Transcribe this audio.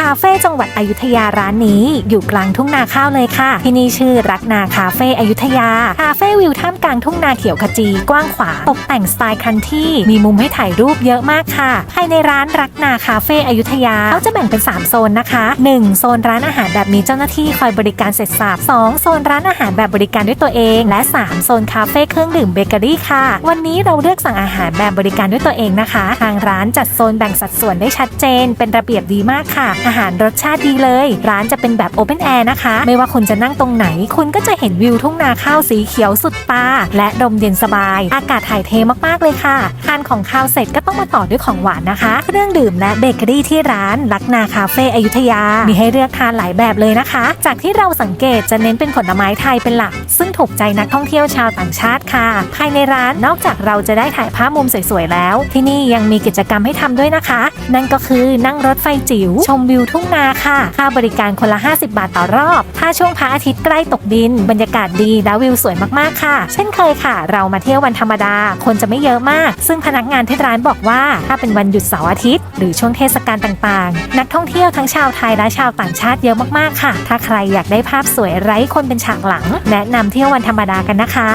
คาเฟ่จังหวัดอยุธยาร้านนี้ อยู่กลางทุ่งนาข้าวเลยค่ะ ที่นี่ชื่อรักนาคาเฟ่อยุธยา คาเฟ่วิวท่ามกลางทุ่งนาเขียวขจีกว้างขวางตกแต่งสไตล์คันที่มีมุมให้ถ่ายรูปเยอะมากค่ะ ภายในร้านรักนาคาเฟ่อยุธยาเขาจะแบ่งเป็น 3 โซนนะคะ 1 โซนร้านอาหารแบบมีเจ้าหน้าที่คอยบริการเสร็จสับ 2 โซนร้านอาหารแบบบริการด้วยตัวเอง และ 3 โซนคาเฟ่เครื่องดื่มเบเกอรี่ค่ะ วันนี้เราเลือกสั่งอาหารแบบบริการด้วยตัวเองนะคะ ทางร้านจัดโซนแบ่งสัดส่วนได้ชัดเจน เป็นระเบียบดีมากค่ะอาหารรสชาติดีเลย ร้านจะเป็นแบบโอเพนแอร์นะคะ ไม่ว่าคุณจะนั่งตรงไหน คุณก็จะเห็นวิวทุ่งนาข้าวสีเขียวสุดตา และลมเย็นสบาย อากาศถ่ายเทมากๆเลยค่ะ ทานของข้าวเสร็จก็ต้องมาต่อด้วยของหวานนะคะ เครื่องดื่มและเบเกอรี่ที่ร้านลักนาคาเฟ่อยุธยา มีให้เลือกทานหลายแบบเลยนะคะ จากที่เราสังเกตจะเน้นเป็นผลไม้ไทยเป็นหลัก ซึ่ง ถูกใจนักท่องเที่ยวชาวต่างชาติค่ะ ภายในร้านนอกจากเราจะได้ถ่ายภาพมุมสวยๆแล้ว ที่นี่ยังมีกิจกรรมให้ทำด้วยนะคะ นั่นก็คือนั่งรถไฟจิ๋ว ชมวิวทุ่งนาค่ะ ค่าบริการคนละ 50 บาทต่อรอบ ถ้าช่วงพระอาทิตย์ใกล้ตกดิน บรรยากาศดีและวิวสวยมากๆค่ะ เช่นเคยค่ะ เรามาเที่ยววันธรรมดา คนจะไม่เยอะมาก ซึ่งพนักงานที่ร้านบอกว่า ถ้าเป็นวันหยุดเสาร์อาทิตย์ หรือช่วงเทศกาลต่างๆ นักท่องเที่ยวทั้งชาวไทยและชาวต่างชาติเยอะมากๆค่ะ ถ้าใครอยากได้ภาพสวยไร้คนเป็นฉากหลัง แนะนำเที่ยววันธรรมดากันนะคะ